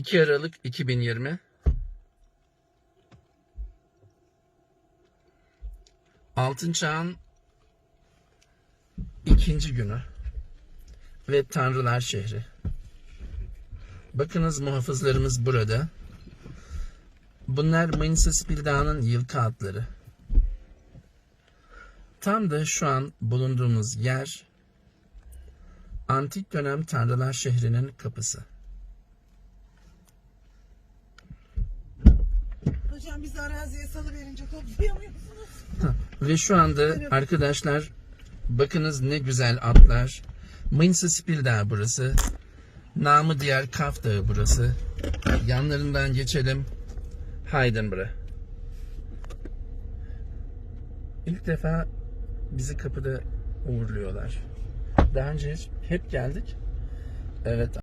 2 Aralık 2020 Altın Çağ'ın ikinci günü ve Tanrılar şehri. Bakınız muhafızlarımız burada. Bunlar Manisa Spildağ'ın yılkı atları. Tam da şu an bulunduğumuz yer antik dönem Tanrılar şehrinin kapısı. Hocam bizi araziye salıverince toplayamıyorsunuz. Ve şu anda arkadaşlar bakınız ne güzel atlar. Manisa Spildağ burası. Namı diğer Kaf Dağı burası. Yanlarından geçelim. Heidenbra. İlk defa bizi kapıda uğurluyorlar. Daha önce hep geldik. Evet